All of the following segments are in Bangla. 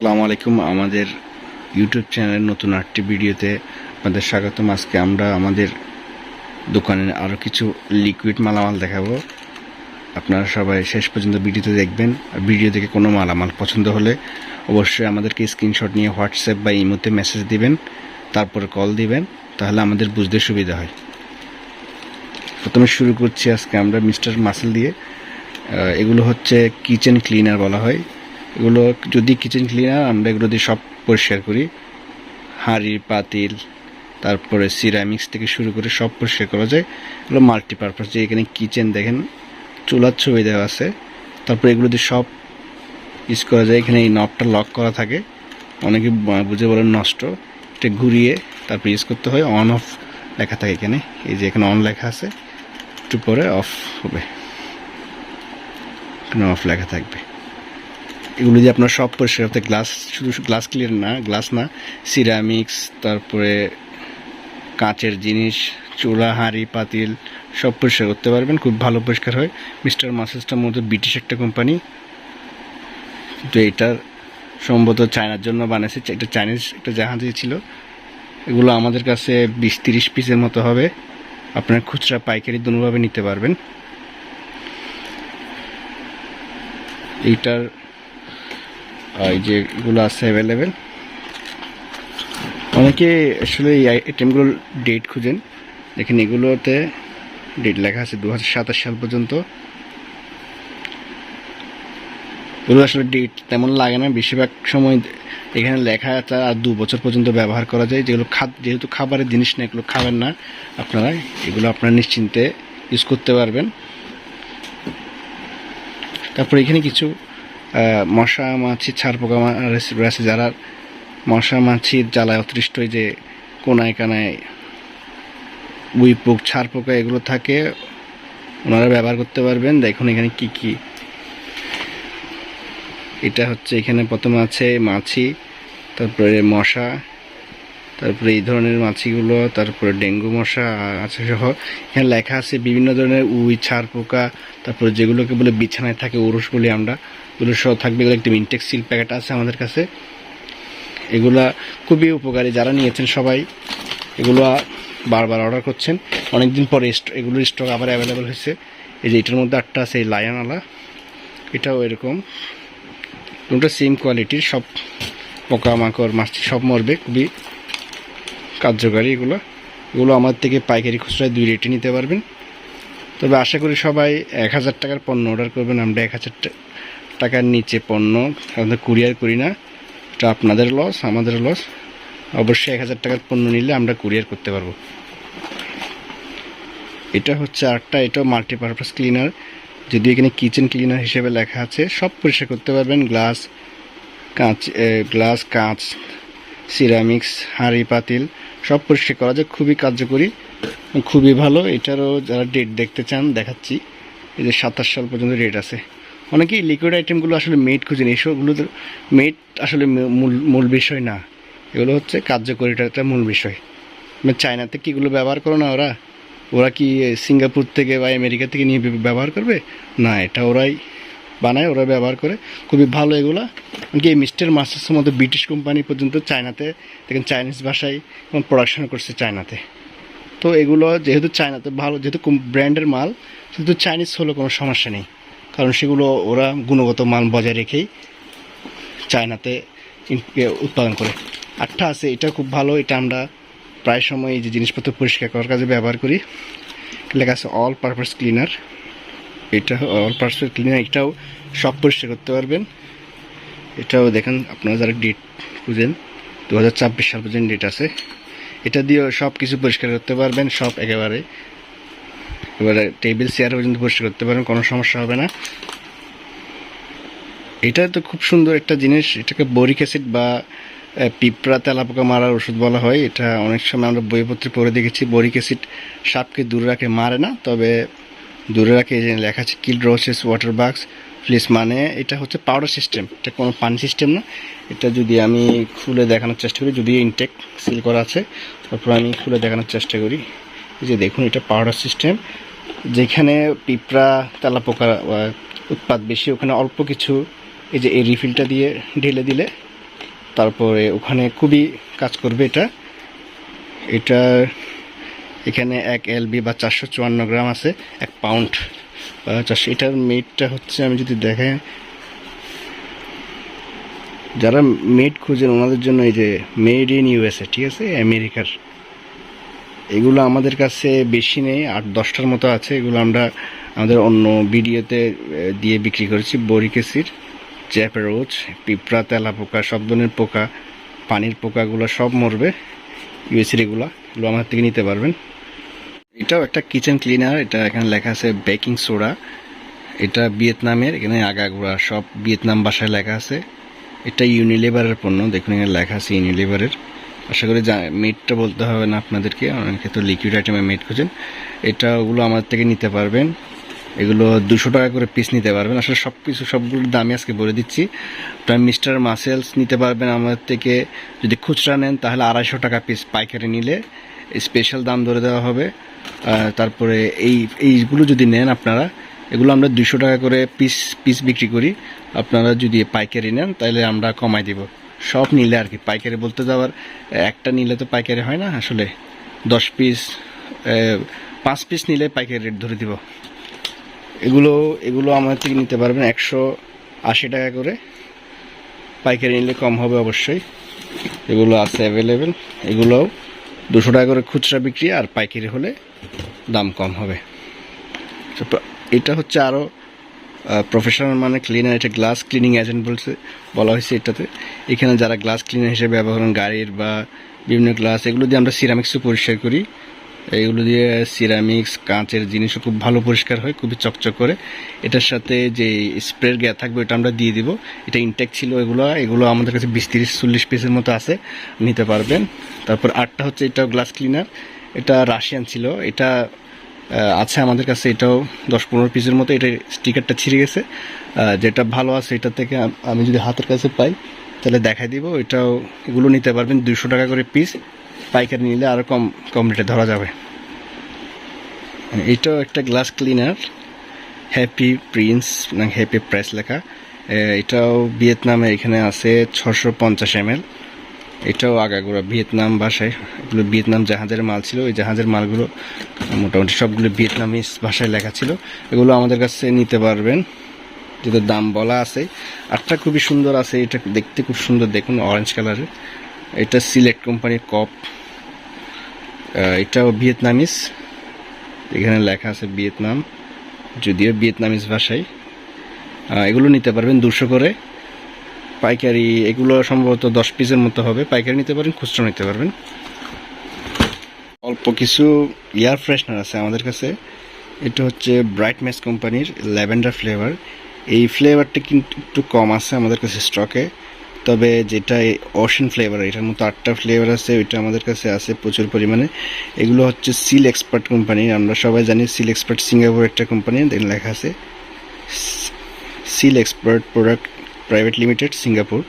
আসসালামু আলাইকুম। আমাদের ইউটিউব চ্যানেলের নতুন আটটি ভিডিওতে আপনাদের স্বাগতম। আজকে আমরা আমাদের দোকানে আরও কিছু লিকুইড মালামাল দেখাবো। আপনারা সবাই শেষ পর্যন্ত ভিডিওতে দেখবেন। আর ভিডিও থেকে কোনো মালামাল পছন্দ হলে অবশ্যই আমাদেরকে স্ক্রিনশট নিয়ে হোয়াটসঅ্যাপ বা ইমোতে মেসেজ দিবেন, তারপরে কল দিবেন, তাহলে আমাদের বুঝতে সুবিধা হয়। প্রথমে শুরু করছি আজকে আমরা মিস্টার মাসেল দিয়ে। এগুলো হচ্ছে কিচেন ক্লিনার বলা হয়। এগুলো যদি কিচেন ক্লিনার আমরা এগুলো দিয়ে সব পরিষ্কার করি। হাঁড়ি, পাতিল, তারপরে সিরামিক্স থেকে শুরু করে সব পরিষ্কার করা যায়। এগুলো মাল্টিপারপাস যে এখানে কিচেন দেখেন, চুলার ছবি দেওয়া আছে। তারপরে এগুলো দিয়ে সব ইউজ করা যায়। এখানে এই নবটা লক করা থাকে। অনেকে বুঝে বলেন নষ্ট। এটা ঘুরিয়ে তারপর ইউজ করতে হয়। অন অফ লেখা থাকে এখানে। এই যে এখানে অন লেখা আছে। একটু পরে অফ হবে। এখানে অফ লেখা থাকবে। এগুলো দিয়ে আপনার সব পরিষ্কার করতে গ্লাস শুধু গ্লাস ক্লিয়ার না গ্লাস না সিরামিক্স তারপরে কাঁচের জিনিস, চুলা, হাঁড়ি, পাতিল, সব পরিষ্কার করতে পারবেন, খুব ভালো পরিষ্কার হয়। মিস্টার মাসেসটার মধ্যে ব্রিটিশ একটা কোম্পানি তো এটার সম্ভবত চায়নার জন্য বানিয়েছে এটা চাইনিজ একটা জাহাজই ছিল। এগুলো আমাদের কাছে বিশ তিরিশ পিসের মতো হবে। আপনার খুচরা পাইকারি দুভাবে নিতে পারবেন। এইটার এই যে এগুলো আছে অ্যাভেলেবেল অনেকে আসলে এই আইটেমগুলোর ডেট খুঁজেন। দেখেন এগুলোতে ডেট লেখা আছে দু হাজার সাতাশ সাল পর্যন্ত। এগুলো আসলে ডেট তেমন লাগে না। বেশিরভাগ সময় এখানে লেখা আছে আর দু বছর পর্যন্ত ব্যবহার করা যায়। যেগুলো খাদ যেহেতু খাবারের জিনিস না এগুলো খাবেন না আপনারা। এগুলো আপনারা নিশ্চিন্তে ইউজ করতে পারবেন। তারপর এখানে কিছু মশা, মাছি, ছাড় পোকা রয়েছে যারা মশা মাছির জ্বালায় অতৃষ্ট যে কোনায় কানায় উই পোক, ছাড় পোকা এগুলো থাকে, ওনারা ব্যবহার করতে পারবেন। দেখুন এখানে কি কি। এটা হচ্ছে, এখানে প্রথমে আছে মাছি, তারপরে মশা তারপরে এই ধরনের মাছিগুলো, তারপরে ডেঙ্গু মশা আছে সহ। এখানে লেখা আছে বিভিন্ন ধরনের উই ছাড় পোকা, তারপরে যেগুলোকে বলে বিছানায় থাকে উরুষ বলি আমরা এগুলো সহ থাকবে এগুলো একটি ইনটেক্স সিল প্যাকেট আছে আমাদের কাছে। এগুলা খুবই উপকারী যারা নিয়েছেন সবাই, এগুলো বারবার অর্ডার করছেন। অনেকদিন পরে স্ট- এগুলোর স্টক আবার অ্যাভেলেবেল হয়েছে। এই যে এটার মধ্যে আটটা আছে, এই লায়নওয়ালা, এটাও এরকম। দুটো সেম কোয়ালিটির সব পোকামাকড়, মাছি, সব মরবে, খুবই কার্যকারী এগুলো। এগুলো আমার থেকে পাইকারি খুচরায় দুই রেটে নিতে পারবেন। তবে আশা করি সবাই এক হাজার টাকার পণ্য অর্ডার করবেন। আমরা এক হাজার টাকার নিচে পণ্য সাধারণত কুরিয়ার করি না। এটা আপনাদের লস আমাদের লস অবশ্যই এক হাজার টাকার পণ্য নিলে আমরা কুরিয়ার করতে পারব। এটা হচ্ছে আরেকটা, এটাও মাল্টিপারপাস ক্লিনার যদি এখানে কিচেন ক্লিনার হিসেবে লেখা আছে, সব পরিষ্কার করতে পারবেন। গ্লাস কাঁচ গ্লাস কাঁচ সিরামিক্স, হাঁড়ি, পাতিল সব পরিষ্কার করা যায়, খুবই কার্যকরী খুবই ভালো। এটারও যারা ডেট দেখতে চান, দেখাচ্ছি। এই যে সাতাশ সাল পর্যন্ত ডেট আছে। অনেকেই লিকুইড আইটেমগুলো আসলে মেড খুঁজেন এইসবগুলো মেড আসলে মূল মূল বিষয় না। এগুলো হচ্ছে কার্যকরীটা একটা মূল বিষয়। মানে চায়নাতে কি এগুলো ব্যবহার করো না ওরা? ওরা কি সিঙ্গাপুর থেকে বা আমেরিকা থেকে নিয়ে ব্যবহার করবে? না, এটা ওরাই বানায়, ওরা ব্যবহার করে। খুবই ভালো এগুলো। এমনকি এই মিস্টার মাস্টার্সের মতো ব্রিটিশ কোম্পানি পর্যন্ত চায়নাতে, দেখেন চাইনিজ ভাষায় প্রোডাকশন করছে চায়নাতে। তো এগুলো যেহেতু চায়নাতে ভালো, যেহেতু ব্র্যান্ডের মাল, সেহেতু চাইনিজ হলে কোনো সমস্যা নেই। কারণ সেগুলো ওরা গুণগত মান বজায় রেখেই চায়নাতে উৎপাদন করে। আটটা আছে, এটা খুব ভালো, এটা আমরা প্রায় সময় এই যে জিনিসপত্র পরিষ্কার করার কাজে ব্যবহার করি। লেখা আছে অল পারপাস ক্লিনার এটা অল পার্সেল ক্লিনার এটাও সব পরিষ্কার করতে পারবেন। এটাও দেখেন, আপনারা যারা ডেট খুঁজেন দু হাজার ছাব্বিশ সাল পর্যন্ত ডেট আছে। এটা দিয়েও সব কিছু পরিষ্কার করতে পারবেন সব একেবারে। এবারে টেবিল চেয়ার পর্যন্ত পরিষ্কার করতে পারবেন, কোনো সমস্যা হবে না। এটা তো খুব সুন্দর একটা জিনিস, এটাকে বরিক অ্যাসিড বা পিঁপড়া তেলাপোকা মারার ওষুধ বলা হয়। এটা অনেক সময় আমরা বইপত্রে পড়ে দেখেছি বরিক অ্যাসিড সাপকে দূরে রাখে, মারে না। তবে দূরে রাখে, এই লেখা আছে কিল রোসেস ওয়াটার বাক্স প্লিজ মানে এটা হচ্ছে পাউডার সিস্টেম এটা কোনো পানি সিস্টেম না। এটা যদি আমি খুলে দেখানোর চেষ্টা করি, যদি ইনটেক সিল করা আছে, তারপর আমি খুলে দেখানোর চেষ্টা করি। এই যে দেখুন, এটা পাউডার সিস্টেম যেখানে পিঁপড়া, তেলাপোকা উৎপাদ বেশি, ওখানে অল্প কিছু, এই যে এই রিফিলটা দিয়ে ঢেলে দিলে, তারপরে ওখানে খুবই কাজ করবে এটা। এটা এখানে এক এলবি বা চারশো চুয়ান্ন গ্রাম আছে, এক পাউন্ড। বা চারশো এটার মেটটা হচ্ছে আমি যদি দেখাই, যারা মেড খুঁজেন ওনাদের জন্য এই যে মেড ইন ইউএসএ ঠিক আছে? আমেরিকার। এগুলো আমাদের কাছে বেশি নেই, আট দশটার মতো আছে, এগুলো আমরা আমাদের অন্য ভিডিওতে দিয়ে বিক্রি করেছি। বরিকেসির জ্যাপেরোচ, পিঁপড়া তেলা পোকা সব ধরনের পোকা, পানির পোকাগুলো সব মরবে। ইউএসির এগুলো এগুলো আমার থেকে নিতে পারবেন। এটাও একটা কিচেন ক্লিনার এটা এখানে লেখা আছে বেকিং সোডা এটা ভিয়েতনামের, এখানে আগাগোড়া সব ভিয়েতনাম ভাষায় লেখা আছে। এটা ইউনিলিভারের পণ্য, দেখুন এখানে লেখা আছে ইউনিলিভারের আশা করি যা মেডটা বলতে হবে না আপনাদেরকে, অনেক ক্ষেত্রে লিকুইড আইটেমে মেড খুঁজেন। এটা ওগুলো আমাদের থেকে নিতে পারবেন। এগুলো দুশো টাকা করে পিস নিতে পারবেন। আসলে সব কিছু সবগুলোর দামই আজকে বলে দিচ্ছি। প্রায় মিস্টার মাসেলস নিতে পারবেন আমাদের থেকে। যদি খুচরা নেন, তাহলে আড়াইশো টাকা পিস পাইকারি নিলে স্পেশাল দাম ধরে দেওয়া হবে। তারপরে এই, এইগুলো যদি নেন আপনারা, এগুলো আমরা দুশো টাকা করে পিস পিস বিক্রি করি। আপনারা যদি পাইকারি নেন, তাহলে আমরা কমাই দিব। সব নিলে আর কি, পাইকারি বলতে যাওয়ার একটা নিলে তো পাইকারি হয় না। আসলে দশ পিস পাঁচ পিস নিলে পাইকারি রেট ধরে দিব। এগুলো এগুলো আমাদের থেকে নিতে পারবেন একশো আশি টাকা করে। পাইকারি নিলে কম হবে অবশ্যই। এগুলো আছে অ্যাভেলেবেল এগুলোও দুশো টাকা করে খুচরা বিক্রি, আর পাইকারি হলে দাম কম হবে। এটা হচ্ছে আরও প্রফেশনাল মানে ক্লিনার এটা গ্লাস ক্লিনিং এজেন্ট বলছে, বলা হয়েছে এটাতে। এখানে যারা গ্লাস ক্লিনার হিসেবে ব্যবহার করেন, গাড়ির বা বিভিন্ন গ্লাস এগুলো দিয়ে আমরা সিরামিক্সও পরিষ্কার করি। এগুলো দিয়ে সিরামিক্স কাঁচের জিনিসও খুব ভালো পরিষ্কার হয়, খুবই চকচক করে। এটার সাথে যে স্প্রের গ্যা থাকবে, ওটা আমরা দিয়ে দিব। এটা ইনটেক ছিল এগুলো এগুলো আমাদের কাছে বিশ তিরিশ চল্লিশ পিসের মতো আছে, নিতে পারবেন। তারপর আটটা হচ্ছে এটাও গ্লাস ক্লিনার এটা রাশিয়ান ছিল। এটা আছে আমাদের কাছে, এটাও দশ পনেরো পিসের মতো। এটা স্টিকারটা ছিঁড়ে গেছে। যেটা ভালো আছে, এটা থেকে আমি যদি হাতের কাছে পাই, তাহলে দেখাই দিব। এটাও, এগুলো নিতে পারবেন দুশো টাকা করে পিস পাইকারি নিলে আরও কম কম রেটে ধরা যাবে। এটাও একটা গ্লাস ক্লিনার হ্যাপি প্রিন্স না হ্যাপি প্রেস লেখা। এটাও ভিয়েতনামে এখানে আছে ছশো পঞ্চাশ এম এল এটাও আগাগোড়া ভিয়েতনাম ভাষায়। এগুলো ভিয়েতনাম জাহাজের মাল ছিল। ওই জাহাজের মালগুলো মোটামুটি সবগুলো ভিয়েতনামিজ ভাষায় লেখা ছিল। এগুলো আমাদের কাছে নিতে পারবেন। যেটার দাম বলা আছে। আরটা খুবই সুন্দর আছে। এটা দেখতে খুব সুন্দর। দেখুন অরেঞ্জ কালারের এটা সিলেক্ট কোম্পানির কপ। এটাও ভিয়েতনামিজ। এখানে লেখা আছে ভিয়েতনাম, যদিও ভিয়েতনামিজ ভাষায়। এগুলো নিতে পারবেন দুশো করে। পাইকারি, এগুলো সম্ভবত দশ পিসের মতো হবে। পাইকারি নিতে পারেন, খুচরো নিতে পারবেন। অল্প কিছু এয়ার ফ্রেশনার আছে আমাদের কাছে। এটা হচ্ছে ব্রাইট ম্যাচ কোম্পানির ল্যাভেন্ডার ফ্লেভার। এই ফ্লেভারটা কিন্তু একটু কম আছে আমাদের কাছে স্টকে। তবে যেটা ওশান ফ্লেভার এটার মতো আটটা ফ্লেভার আছে, ওইটা আমাদের কাছে আছে প্রচুর পরিমাণে। এগুলো হচ্ছে সিল এক্সপার্ট কোম্পানি আমরা সবাই জানি সিল এক্সপার্ট সিঙ্গাপুর একটা কোম্পানি দেন লেখা আছে seal expert product private limited Singapore.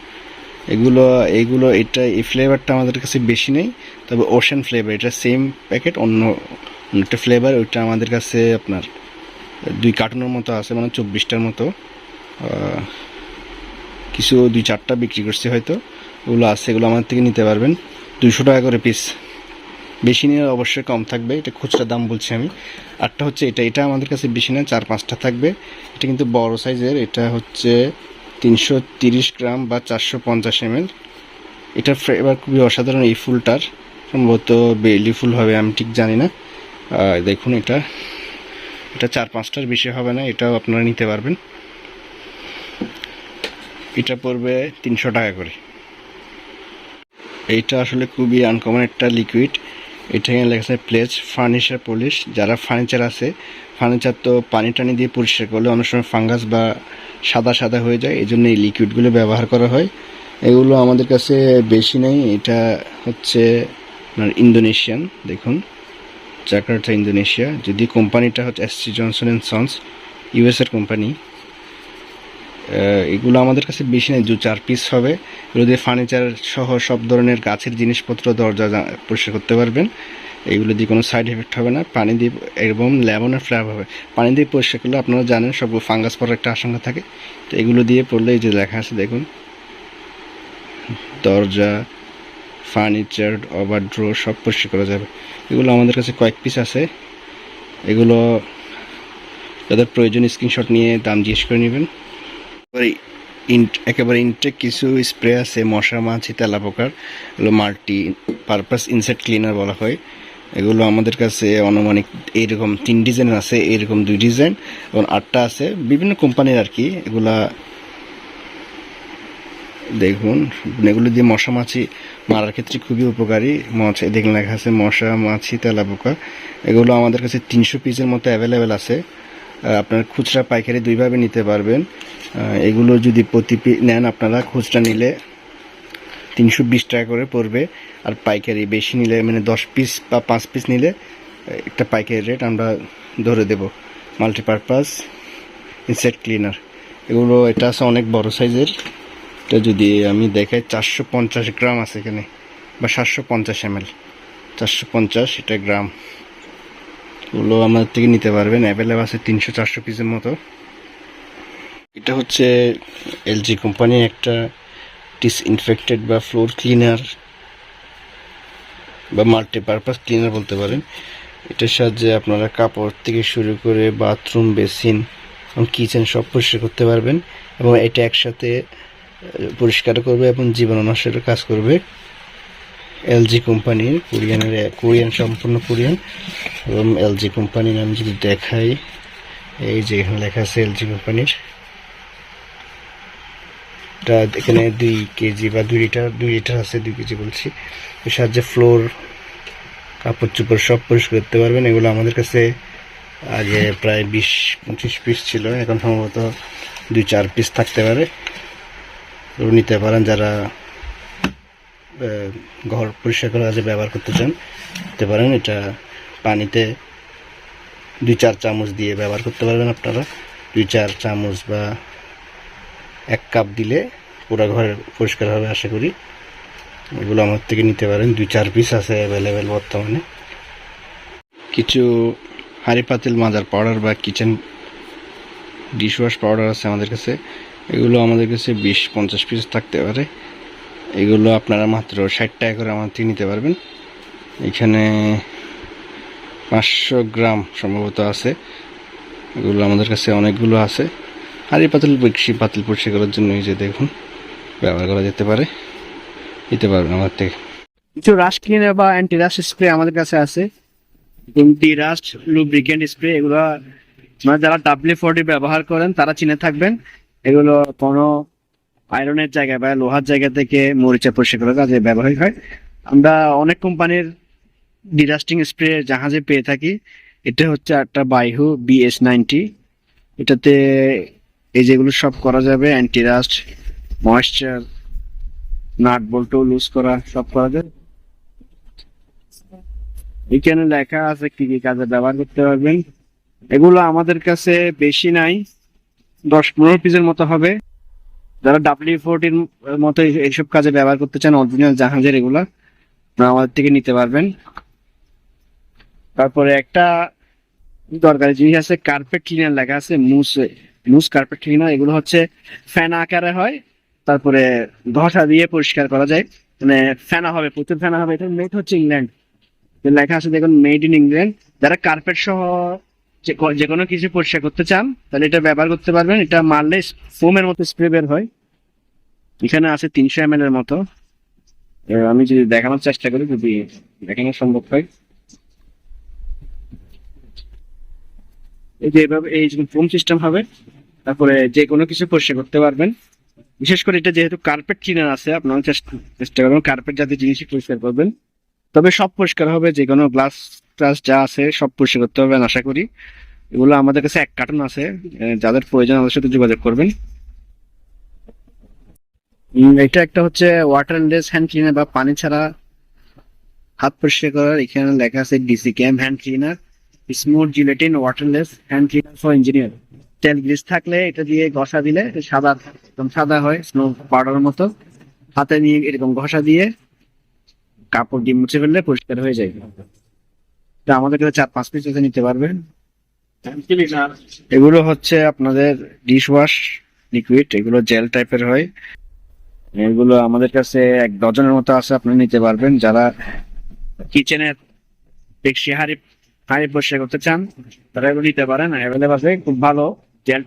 এগুলো এগুলো, এটা, এই ফ্লেভারটা আমাদের কাছে বেশি নেই, তবে ওশান ফ্লেভার এটা সেম প্যাকেট অন্য একটা ফ্লেভার ওইটা আমাদের কাছে আপনার দুই কার্টুনের মতো আছে মানে চব্বিশটার মতো। কিছু দুই চারটা বিক্রি করছি হয়তো। ওগুলো আছে, এগুলো আমাদের থেকে নিতে পারবেন। দুইশো টাকা করে পিস বেশি নিয়ে অবশ্যই কম থাকবে, এটা খুচরা দাম বলছি আমি। আরটা হচ্ছে এটা এটা আমাদের কাছে বেশি না, চার পাঁচটা থাকবে। এটা কিন্তু বড় সাইজের, এটা হচ্ছে তিনশো গ্রাম বা চারশো পঞ্চাশ এম এটার ফ্লেভার খুবই অসাধারণ এই ফুলটার। সম্ভবত বেলি ফুল হবে, আমি ঠিক জানি না। দেখুন এটা। এটা চার পাঁচটার বেশি হবে না, এটাও আপনারা নিতে পারবেন। এটা পড়বে তিনশো টাকা করে। এইটা আসলে খুবই আনকমন একটা লিকুইড এটা এখানে লেখা আছে প্লেস ফার্নিচার পলিশ যারা ফার্নিচার আছে ফার্নিচার তো পানি টানি দিয়ে পরিষ্কার করলে অনেক সময় ফাঙ্গাস বা সাদা সাদা হয়ে যায় এই জন্য এই লিকুইডগুলো ব্যবহার করা হয়। এগুলো আমাদের কাছে বেশি নেই, এটা হচ্ছে আপনার ইন্দোনেশিয়ান দেখুন। জাকার্তা ইন্দোনেশিয়া, যদি কোম্পানিটা হচ্ছে S C Johnson and sons ইউএসের কোম্পানি। এগুলো আমাদের কাছে বেশি নেই, দু চার পিস হবে। এগুলো দিয়ে ফার্নিচার সহ সব ধরনের গাছের জিনিসপত্র, দরজা পরিষ্কার করতে পারবেন। এইগুলো দিয়ে কোনো সাইড এফেক্ট হবে না। পানি দিয়ে এবং লেমনের ফ্লেভার হবে। পানি দিয়ে পরিষ্কার করলে আপনারা জানেন সব ফাঙ্গাস পড়ার একটা আশঙ্কা থাকে। তো এগুলো দিয়ে পড়লে এই যে লেখা আছে, দেখুন। দরজা ফার্নিচার ওভার ড্র সব পরিষ্কার করা যাবে। এগুলো আমাদের কাছে কয়েক পিস আছে। এগুলো যাদের প্রয়োজন স্ক্রিনশট নিয়ে দাম জিজ্ঞেস করে নেবেন। ইন- একেবারে ইনটেক কিছু স্প্রে আছে, মশা, মাছি তেলা পোকার এগুলো মাল্টি পারপাস ইনসেক্ট ক্লিনার বলা হয়। এগুলো আমাদের কাছে অনুমানিক এইরকম তিন ডিজাইন আছে, এইরকম দুই ডিজাইন। এবং আটটা আছে, বিভিন্ন কোম্পানির আর কি এগুলা দেখুন, এগুলো দিয়ে মশা, মাছি মারার ক্ষেত্রে খুবই উপকারী। মাছ দেখুন লেখা আছে মশা, মাছি তেলা পোকা এগুলো আমাদের কাছে তিনশো পিসের মতো অ্যাভেলেবেল আছে। আপনার খুচরা পাইকারি দুইভাবে নিতে পারবেন। এগুলো যদি প্রতি নেন আপনারা খুচরা নিলে তিনশো বিশ টাকা করে পড়বে। আর পাইকারি বেশি নিলে মানে দশ পিস বা পাঁচ পিস নিলে একটা পাইকারি রেট আমরা ধরে দেব। Multipurpose insect cleaner. এগুলো, এটা আছে অনেক বড় সাইজের। এটা যদি আমি দেখাই, চারশো পঞ্চাশ গ্রাম আছে এখানে, বা সাতশো পঞ্চাশ এম এল। চারশো পঞ্চাশ, এটা গ্রাম। ওগুলো আমাদের থেকে নিতে পারবেন। অ্যাভেলেবল আছে তিনশো চারশো পিসের মতো। এটা হচ্ছে এলজি কোম্পানির একটা ডিসইনফেক্টেড বা ফ্লোর ক্লিনার বা মাল্টিপারপাস ক্লিনার বলতে পারেন। এটার সাহায্যে আপনারা কাপড় থেকে শুরু করে বাথরুম বেসিন এবং কিচেন সব পরিষ্কার করতে পারবেন এবং এটা একসাথে পরিষ্কার করবে এবং জীবাণুনাশকের কাজ করবে। এলজি কোম্পানির কোরিয়ানের কোরিয়ান সম্পূর্ণ কোরিয়ান এবং এলজি কোম্পানির আমি যদি দেখাই, এই যে এখানে লেখা আছে এলজি কোম্পানির এটা এখানে দুই কেজি বা দুই লিটার দুই লিটার আছে, দুই কেজি বলছি। এর সাহায্যে ফ্লোর কাপড় চোপড় সব পরিষ্কার করতে পারবেন। এগুলো আমাদের কাছে আগে প্রায় বিশ, পঁচিশ পিস ছিল। এখন সম্ভবত দুই, চার পিস থাকতে পারে। নিতে পারেন যারা ঘর পরিষ্কার করার কাজে ব্যবহার করতে চান নিতে পারেন। এটা পানিতে দুই চার চামচ দিয়ে ব্যবহার করতে পারবেন আপনারা। দুই চার চামচ বা এক কাপ দিলে পুরো ঘরে পরিষ্কার হবে, আশা করি। এগুলো আমার থেকে নিতে পারেন। দুই চার পিস আছে অ্যাভেলেবেল বর্তমানে। কিছু হাঁড়ি পাতিল মাজার পাউডার বা কিচেন ডিশওয়াশ পাউডার আছে আমাদের কাছে। এগুলো আমাদের কাছে বিশ পঞ্চাশ পিস থাকতে পারে। এগুলো আপনারা মাত্র ষাট টাকা করে আমার নিতে পারবেন। এখানে পাঁচশো গ্রাম সম্ভবত আছে। এগুলো আমাদের কাছে অনেকগুলো আছে। হাঁড়ি পাতিল বেশি পাতিল পরিষ্কার করার জন্য এই যে দেখুন, ব্যবহার করা যেতে পারে। নিতে পারবেন আমার থেকে। কিছু রাস্ট ক্লিনার বা অ্যান্টি রাস্ট স্প্রে আমাদের কাছে আছে। এমটি রাস্ট লুব্রিকেন্ট স্প্রে এগুলো মানে যারা ডাব্লিউ ফোরটি ব্যবহার করেন, তারা চিনে থাকবেন। এগুলো কোনো আয়রনের জায়গায় বা লোহার জায়গা থেকে মরিচা পরিষ্কার করার কাজে ব্যবহার হয়। আমরা অনেক কোম্পানির ডিরাস্টিং স্প্রে জাহাজে পেয়ে থাকি। এটা হচ্ছে একটা বাইহু বিএস নাইনটি। এটাতে এই যেগুলো সব করা যাবে অ্যান্টি রাস্ট ময়েশ্চার নাট বল্টু লুজ করা, সব করা যায় এখানে লেখা আছে কি কি কাজে ব্যবহার করতে পারবেন। এগুলো আমাদের কাছে বেশি নাই, দশ পনেরো পিসের মতো হবে। যারা ডাব্লিউ ফোরটির মতো এইসব কাজে ব্যবহার করতে চান অরিজিনাল জাহাজের এগুলা, আপনারা আমাদের থেকে নিতে পারবেন। তারপরে একটা দরকারি জিনিস আছে কার্পেট ক্লিনার লেখা আছে, মুস মুস কার্পেট ক্লিনার এগুলো হচ্ছে ফ্যান আকারে হয়, তারপরে ঘষা দিয়ে পরিষ্কার করা যায়। মানে ফেনা হবে প্রচুর ফেনা হবে, এটা মেড হচ্ছে ইংল্যান্ড লেখা আছে, দেখুন মেড ইন ইংল্যান্ড যারা কার্পেট সহ যে কোনো কিছু পরিষ্কার করতে চান, তাহলে এটা ব্যবহার করতে পারবেন। এটা মারলে ফোমের মতো স্প্রে বের হয়। এখানে আছে তিনশো এম এর মতো। আমি যদি দেখানোর চেষ্টা করি, যদি দেখানো সম্ভব হয়। এই যে এভাবে এই ফোম সিস্টেম হবে, তারপরে যে কোনো কিছু পরিষ্কার করতে পারবেন। বিশেষ করে এটা যেহেতু কার্পেট ক্লিনার আছে, আপনারা চেষ্টা করবেন কার্পেট জাতীয় জিনিসই পরিষ্কার করবেন। তবে সব পরিষ্কার হবে, যে কোনো গ্লাস ট্লাস যা আছে, সব পরিষ্কার করতে পারবেন, আশা করি। এগুলো আমাদের কাছে এক কার্টন আছে যাদের প্রয়োজন আমাদের সাথে যোগাযোগ করবেন। এটা একটা হচ্ছে ওয়াটারলেস হ্যান্ড ক্লিনার বা পানি ছাড়া হাত পরিষ্কার করার। এখানে লেখা আছে DC cam hand cleaner smooth gelatin waterless hand cleaner for engineer তেল গ্রিস থাকলে এটা দিয়ে ঘষা দিলে সাদা একদম সাদা হয় স্নো পাউডারের মতো। হাতে নিয়ে এরকম ঘষা দিয়ে কাপড় দিয়ে মুছে ফেললে পরিষ্কার হয়ে যায়। এটা আমাদের কাছে চার পাঁচ পিস নিতে পারবেন। এগুলো হচ্ছে আপনাদের ডিশ ওয়াশ লিকুইড এগুলো জেল টাইপের হয়। এগুলো আমাদের কাছে এক ডজনের মতো আছে, আপনি নিতে পারবেন। যারা কিচেনের বেশি হাড়ি হাড়ি পরিষ্কার করতে চান, তারা এগুলো নিতে পারেন। অ্যাভেলেবল আছে, খুব ভালো জেল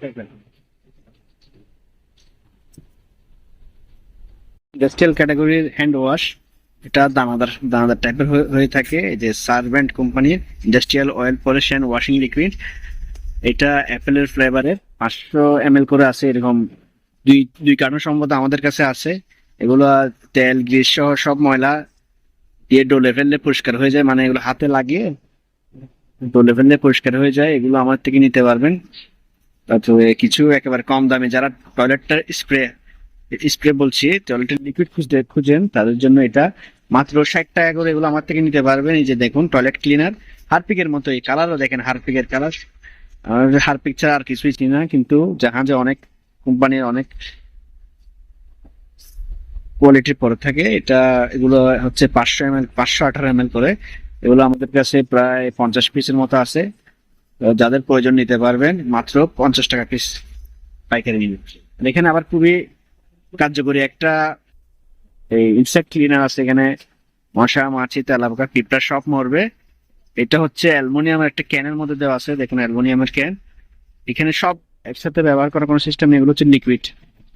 ইন্ডাস্ট্রিয়াল ক্যাটাগরির হ্যান্ড ওয়াশ এটা দানাদার দানাদার টাইপের হয়ে থাকে। যে সার্ভেন্ট কোম্পানির industrial oil polish and washing liquid এটা অ্যাপেলের ফ্লেভারের পাঁচশো এম করে আছে, এরকম দুই দুই কারণ সম্ভবত আমাদের কাছে আছে। এগুলো তেল গ্রিস সহ সব ময়লা দিয়ে ডোলে ফেললে পরিষ্কার হয়ে যায়। মানে এগুলো হাতে লাগিয়ে ডোলে ফেললে পরিষ্কার হয়ে যায়। এগুলো আমার থেকে নিতে পারবেন। তারপরে কিছু একেবারে কম দামে। যারা টয়লেটটার স্প্রে স্প্রে বলছি, টয়লেটের লিকুইড খুঁজতে, খুঁজেন, তাদের জন্য এটা মাত্র ষাট টাকা করে এগুলো আমার থেকে নিতে পারবেন। এই যে দেখুন, টয়লেট ক্লিনার হারপিকের মতো এই কালারও দেখেন, হারপিকের কালার হারপিক ছাড়া আর কিছুই চিনি না, কিন্তু জাহাজে অনেক কোম্পানির অনেক কোয়ালিটির পরে থাকে। এটা, এগুলো হচ্ছে পাঁচশো এম এল পাঁচশো আঠারো এম এল করে। এগুলো আমাদের কাছে প্রায় পঞ্চাশ পিসের মতো আছে। যাদের প্রয়োজন নিতে পারবেন, মাত্র পঞ্চাশ টাকা পিস পাইকারি নিন এখানে আবার খুবই কার্যকরী একটা এই ইনসেক্ট ক্লিনার আছে এখানে। মশা, মাছি, তেলাপোকা, পিঁপড়া সব মরবে। এটা হচ্ছে অ্যালুমিনিয়ামের একটা ক্যানের মধ্যে দেওয়া আছে। দেখুন, অ্যালুমিনিয়ামের ক্যান এখানে সব একসাথে ব্যবহার করার কোনো সিস্টেম নেই, এগুলো হচ্ছে লিকুইড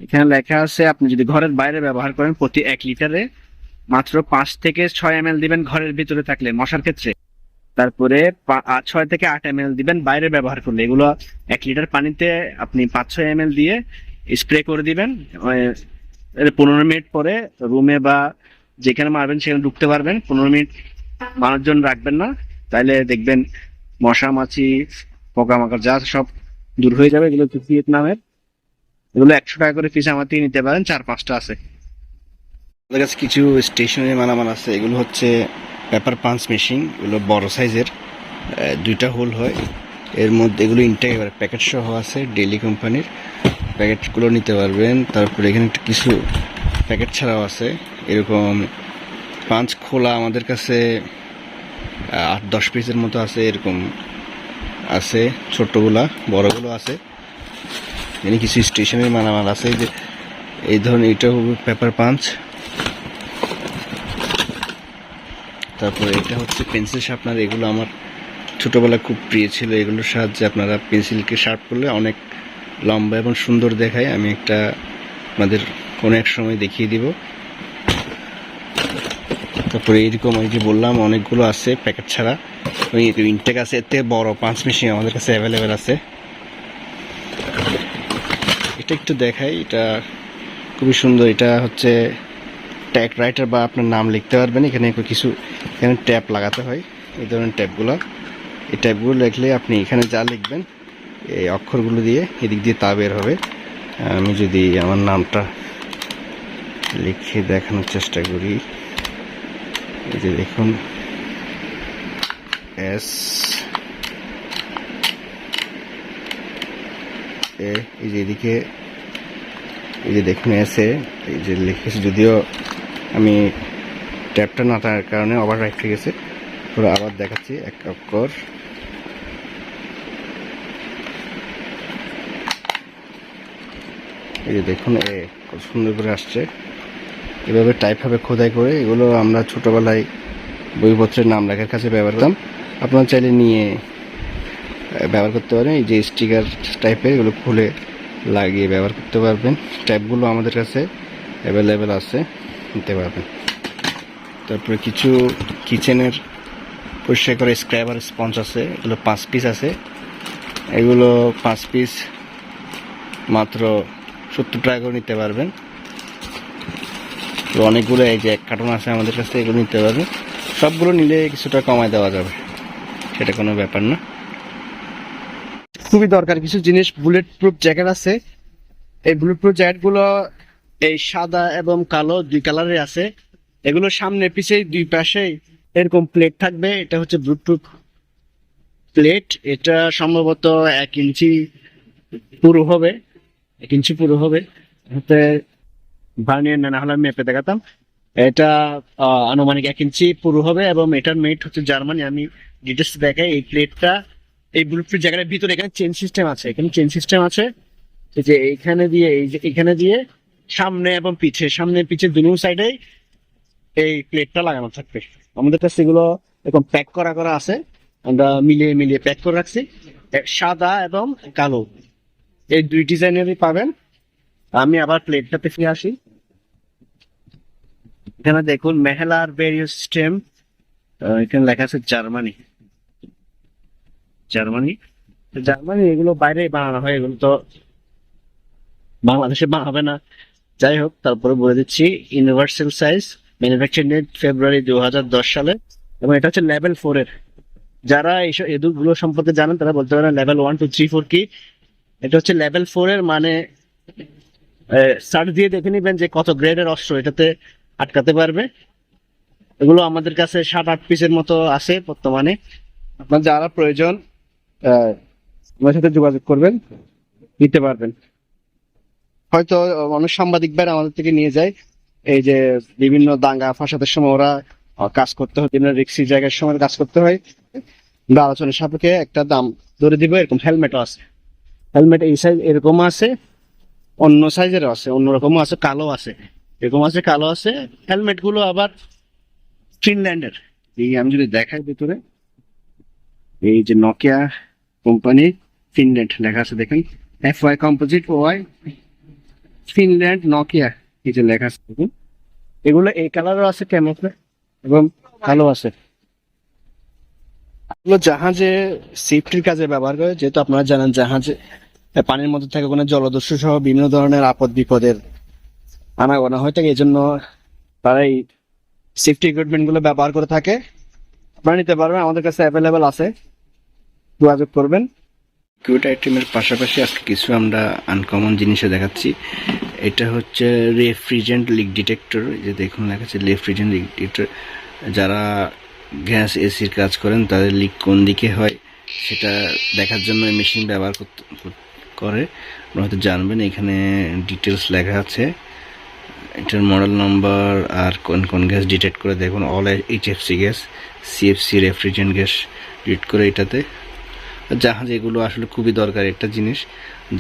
এখানে লেখা আছে, আপনি যদি ঘরের বাইরে ব্যবহার করেন প্রতি এক লিটারে মাত্র পাঁচ থেকে ছয় এম দিবেন ঘরের ভিতরে থাকলে মশার ক্ষেত্রে। তারপরে ছয় থেকে আট এম দিবেন বাইরে ব্যবহার করলে। এগুলো এক লিটার পানিতে আপনি পাঁচ ছয় এম দিয়ে স্প্রে করে দিবেন। পনেরো মিনিট পরে রুমে বা যেখানে মারবেন সেখানে ঢুকতে পারবেন। পনেরো মিনিট মানুষজন রাখবেন না। তাইলে দেখবেন মশা, মাছি, পোকামাকড়, যা সব দূর হয়ে যাবে, এগুলো হচ্ছে ভিয়েতনামের। এগুলো একশো টাকা করে পিস আমার থেকে নিতে পারেন, চার পাঁচটা আছে। আমাদের কাছে কিছু স্টেশনারি মালামাল আছে, এগুলো হচ্ছে পেপার পাঞ্চ মেশিন এগুলো বড় সাইজের দুইটা হোল হয়। এর মধ্যে এগুলো ইনটেক প্যাকেট সহ আছে ডেলি কোম্পানির প্যাকেটগুলো নিতে পারবেন, তারপরে এখানে একটা কিছু প্যাকেট ছাড়াও আছে। এরকম পাঁচ খোলা আমাদের কাছে আট, দশ পিসের মতো আছে, এরকম আছে ছোটগুলা বড়গুলো আছে। এখানে কিছু স্টেশনারি মালামাল আছে যে, এই ধরনের এটা হবে পেপার পাঞ্চ। তারপরে এটা হচ্ছে পেন্সিল শার্পনার, এগুলো আমার ছোটবেলায় খুব প্রিয় ছিল। এগুলোর সাহায্যে আপনারা পেন্সিলকে শার্প করলে অনেক লম্বা এবং সুন্দর দেখায়। আমি একটা আপনাদের কোনো এক সময় দেখিয়ে দিব। তারপরে এরকম ওই যে বললাম, অনেকগুলো আছে প্যাকেট ছাড়া। ওই ইনটেক আছে, এতে বড় পাঁচ মেশিন আমাদের কাছে অ্যাভেলেবেল আছে। এটা একটু দেখাই, এটা খুবই সুন্দর। এটা হচ্ছে ট্যাগ রাইটার বা আপনার নাম লিখতে পারবেন, এখানে কিছু এখানে ট্যাপ লাগাতে হয়, এই ধরনের ট্যাপগুলো। এই ট্যাপগুলো লিখলে আপনি এখানে যা লিখবেন, এই অক্ষরগুলো দিয়ে এদিক দিয়ে তা বের হবে। আমি যদি আমার নামটা লিখে দেখানোর চেষ্টা করি। যে দেখুন। এস এ এই যে এদিকে, এই যে দেখুন এসে এই যে লিখেছি যদিও আমি ট্যাপটা না থাকার কারণে আবার রেখে গেছে। পুরো আবার দেখাচ্ছি, এক অক্ষর। এই যে দেখুন এ কত সুন্দর করে আসছে। এভাবে টাইপ হবে খোদাই করে, এগুলো আমরা ছোটোবেলায় বইপত্রের নাম লেখার কাছে ব্যবহার করতাম। আপনারা চাইলে নিয়ে ব্যবহার করতে পারেন। এই যে স্টিকার টাইপের এগুলো খুলে লাগিয়ে ব্যবহার করতে পারবেন। ট্যাপগুলো আমাদের কাছে অ্যাভেলেবেল আছে, নিতে পারবেন। তারপরে কিছু কিচেনের পরিষ্কার করে স্ক্র্যাবার স্পঞ্জ আছে, এগুলো পাঁচ পিস আছে। এগুলো পাঁচ পিস মাত্র সত্তর টাকা করে নিতে পারবেন। তো অনেকগুলো এই যে এক কার্টন আছে আমাদের কাছে এগুলো নিতে পারবে সবগুলো নিলে কিছুটা কমায় দেওয়া যাবে। সেটা কোনো ব্যাপার না। খুবই দরকার কিছু জিনিস বুলেট প্রুফ জ্যাকেট আছে। এই বুলেট প্রুফ জ্যাকেটগুলো এই সাদা এবং কালো দুই কালারের আছে। এগুলো সামনে পিছে দুই পাশে এরকম প্লেট থাকবে। এটা হচ্ছে বুলেট প্রুফ প্লেট এটা সম্ভবত এক ইঞ্চি পুরো হবে। এক ইঞ্চি পুরো হবে। ভার্নিয়ার না হলে আমি মেপে দেখাতাম। এটা আনুমানিক এক ইঞ্চি পুরো হবে এবং এটার মেট হচ্ছে জার্মানি। আমি ডিটেলস দেখাই, এই প্লেটটা এই ব্লুটুথ জায়গাটার ভিতরে এখানে চেন সিস্টেম আছে। এখানে চেন সিস্টেম আছে। যে এইখানে দিয়ে, এই যে এখানে দিয়ে, সামনে এবং পিছে সামনে পিছে দুনো সাইডে এই প্লেটটা লাগানো থাকবে। আমাদের কাছে এগুলো এরকম প্যাক করা করা আছে। আমরা মিলিয়ে মিলিয়ে প্যাক করে রাখছি। সাদা এবং কালো। এই দুই ডিজাইনেরই পাবেন। আমি আবার প্লেটটাতে ফিরে আসি। এখানে দেখুন মেহেলার বেরিও সিস্টেম এখানে লেখা আছে জার্মানি। জার্মানি? জার্মানি এগুলো বাইরে বানানো হয়, এগুলো তো বাংলাদেশে বানাবে না। যাই হোক, তারপরে বলে দিচ্ছি, universal size, manufacture date February দু হাজার দশ সালে, এবং এটা হচ্ছে লেভেল ফোর এর। যারা এইসব এগুলো সম্পর্কে জানেন, তারা বলতে পারেন level one, two, three, four কি? এটা হচ্ছে লেভেল ফোর এর মানে সার্চ দিয়ে দেখে নিবেন যে কত গ্রেডের অস্ত্র। এটাতে আটকাতে পারবে। এগুলো আমাদের কাছে সাত, আট পিসের মতো আছে বর্তমানে। আপনার যারা প্রয়োজন আমার সাথে যোগাযোগ করবেন, নিতে পারবেন। হয়তো অনেক সাংবাদিক ভাইরা আমাদের থেকে নিয়ে যায়। এই যে বিভিন্ন দাঙ্গা, ফাসাদের সময় ওরা কাজ করতে হয়, বিভিন্ন রিক্সি জায়গার সময় কাজ করতে হয়। আমরা আলোচনার সাপেক্ষে একটা দাম ধরে দিব, এরকম হেলমেটও আছে। হেলমেট এই সাইজ এরকম আছে, অন্য সাইজেরও আছে, অন্যরকমও আছে কালো আছে। এরকম আছে কালো আছে হেলমেটগুলো আবার ফিনল্যান্ডের এই আমি যদি দেখাই ভিতরে, এই যে নকিয়া কোম্পানি ফিনল্যান্ড লেখা আছে দেখেন। F Y composite Y Finland Nokia এই যে লেখা আছে দেখুন। এগুলো এই কালারও আছে ক্যামোফ্লে এবং কালো আছে। এগুলো জাহাজে সেফটির কাজে ব্যবহার করে, যেহেতু আপনারা জানেন জাহাজে, পানির মধ্যে থাকে কোনো জলদস্যু সহ বিভিন্ন ধরনের আপদ বিপদের আনাগোনা হয়ে থাকে এই জন্য তারা এই সেফটি ইকুইপমেন্টগুলো ব্যবহার করে থাকে। আপনারা নিতে পারবেন, আমাদের কাছে অ্যাভেলেবেল আছে। যোগাযোগ করবেন। কিউট আইটেমের পাশাপাশি আজকে কিছু আমরা আনকমন জিনিসও দেখাচ্ছি। এটা হচ্ছে রেফ্রিজেন্ট লিক ডিটেক্টর যে দেখুন লেখা আছে রেফ্রিজারেন্ট লিক ডিটেক্টর যারা গ্যাস এসির কাজ করেন, তাদের লিক কোন দিকে হয়, সেটা দেখার জন্য মেশিন ব্যবহার করে। আপনারা হয়তো জানবেন, এখানে ডিটেলস লেখা আছে। এটার মডেল নাম্বার আর কোন কোন গ্যাস ডিটেক্ট করে দেখুন all H HFC gas CFC refrigerant gas detect করে এটাতে। জাহাজে এগুলো আসলে খুবই দরকার একটা জিনিস।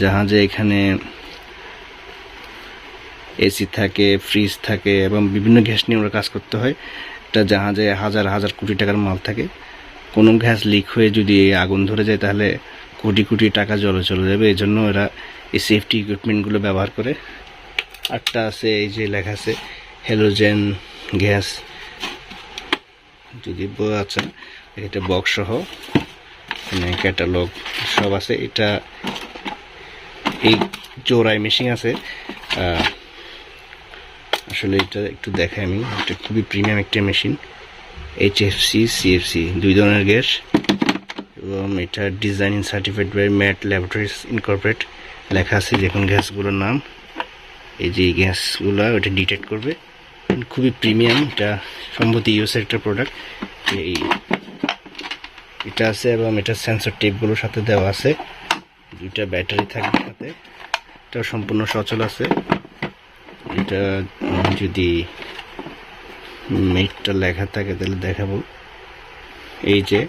জাহাজে এখানে এসি থাকে ফ্রিজ থাকে এবং বিভিন্ন গ্যাস নিয়ে ওরা কাজ করতে হয়। এটা জাহাজে হাজার হাজার কোটি টাকার মাল থাকে। কোনো গ্যাস লিক হয়ে যদি আগুন ধরে যায় তাহলে কোটি কোটি টাকা জলে চলে যাবে। এই জন্য এরা এই সেফটি ইকুইপমেন্টগুলো ব্যবহার করে। আরটা আছে, এই যে লেখা আছে হ্যালোজেন গ্যাস যদি আছে এটা বক্স সহ, এখানে ক্যাটালগ সব আছে। এটা এই জোড়াই মেশিন আছে। আসলে এটা একটু দেখাই আমি। এটা খুবই প্রিমিয়াম একটা machine H F C CFC দুই ধরনের গ্যাস। এবং এটা design in certified by Matt laboratories incorporate লেখা আছে যে দেখুন গ্যাসগুলোর নাম। এই যে গ্যাসগুলো, ওটা ডিটেক্ট করবে। খুবই প্রিমিয়াম এটা সম্ভবত ইউএসের একটা প্রোডাক্ট এই, এটা আছে এবং এটা সেন্সর টেপগুলোর সাথে দেওয়া আছে। দুইটা ব্যাটারি থাকবে সাথে। এটা সম্পূর্ণ সচল আছে। এটা যদি মেটটা লেখা থাকে, তাহলে দেখাবো। এই যে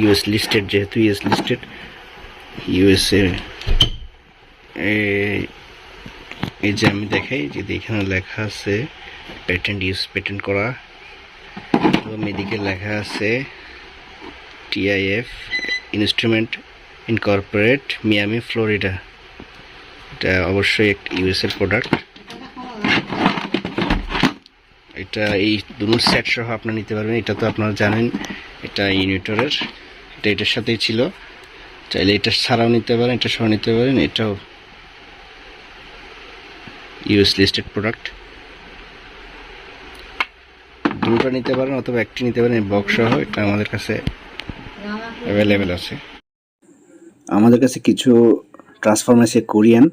ইউএস লিস্টেড যেহেতু ইউএস লিস্টেড ইউএসএ এই যে আমি দেখাই যদি এখানে লেখা আছে পেটেন্ট ইউজ পেটেন্ট করা। এবং এদিকে লেখা আছে TIF instrument incorporate Miami Florida এটা অবশ্যই একটা ইউএসএর প্রোডাক্ট এটা এই দুটো সেট সহ আপনারা নিতে পারবেন। এটা তো আপনারা জানেন, এটা ইউনিটরের এটা এটার সাথেই ছিল। চাইলে এটা ছাড়াও নিতে পারেন, এটা সহ নিতে পারেন, এটাও ইউএস লিস্টেড প্রোডাক্ট দুটো নিতে পারেন অথবা একটি নিতে পারেন বক্স সহ এটা আমাদের কাছে অ্যাভেলেবেল আছে। আমাদের কাছে কিছু ট্রান্সফরমার আছে কোরিয়ান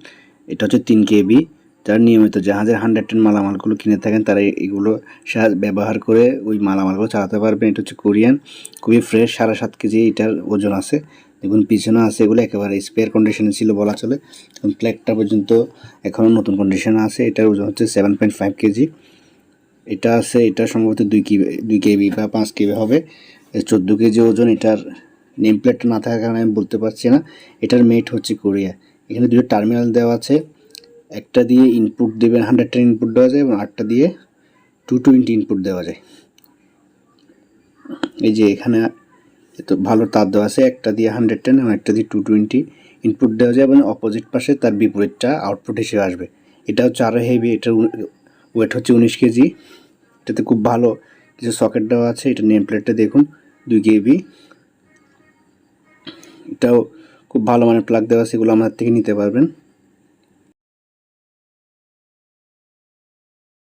এটা হচ্ছে তিন কেবি যারা নিয়মিত জাহাজের হান্ড্রেড টেন মালামালগুলো কিনে থাকেন তারা এগুলো সাহায্য ব্যবহার করে ওই মালামালগুলো চালাতে পারবেন। এটা হচ্ছে কোরিয়ান খুবই ফ্রেশ সাড়ে সাত কেজি এটার ওজন আছে। দেখুন, পিছনে আছে এগুলো একেবারে স্পেয়ার কন্ডিশনে ছিল বলা চলে। এবং প্লেটটা পর্যন্ত এখনও নতুন কন্ডিশনে আছে। এটার ওজন হচ্ছে সেভেন পয়েন্ট ফাইভ কেজি এটা আছে, এটা সম্ভবত দুই কেবি দুই কেবি বা পাঁচ কেবি হবে। চোদ্দ কেজি ওজন, এটার নেম প্লেটটা না থাকার কারণে আমি বলতে পারছি না। এটার মেট হচ্ছে কোরিয়া। এখানে দুটো টার্মিনাল দেওয়া আছে। একটা দিয়ে ইনপুট দেবেন হান্ড্রেড টেন ইনপুট দেওয়া যায় এবং আটটা দিয়ে টু টোয়েন্টি ইনপুট দেওয়া যায়। এই যে এখানে এত ভালো তার দেওয়া আছে, একটা দিয়ে হান্ড্রেড টেন এবং একটা দিয়ে টু টোয়েন্টি ইনপুট দেওয়া যায় এবং অপোজিট পাশে তার বিপরীতটা আউটপুট হিসেবে আসবে। এটা হচ্ছে আরও হেভি এটার ওয়েট হচ্ছে উনিশ কেজি। এটাতে খুব ভালো কিছু সকেট দেওয়া আছে, এটা নেম প্লেটটা দেখুন, দুই কেবি। এটাও খুব ভালো মানের প্লাগ দেওয়া আছে, এগুলো আমাদের থেকে নিতে পারবেন।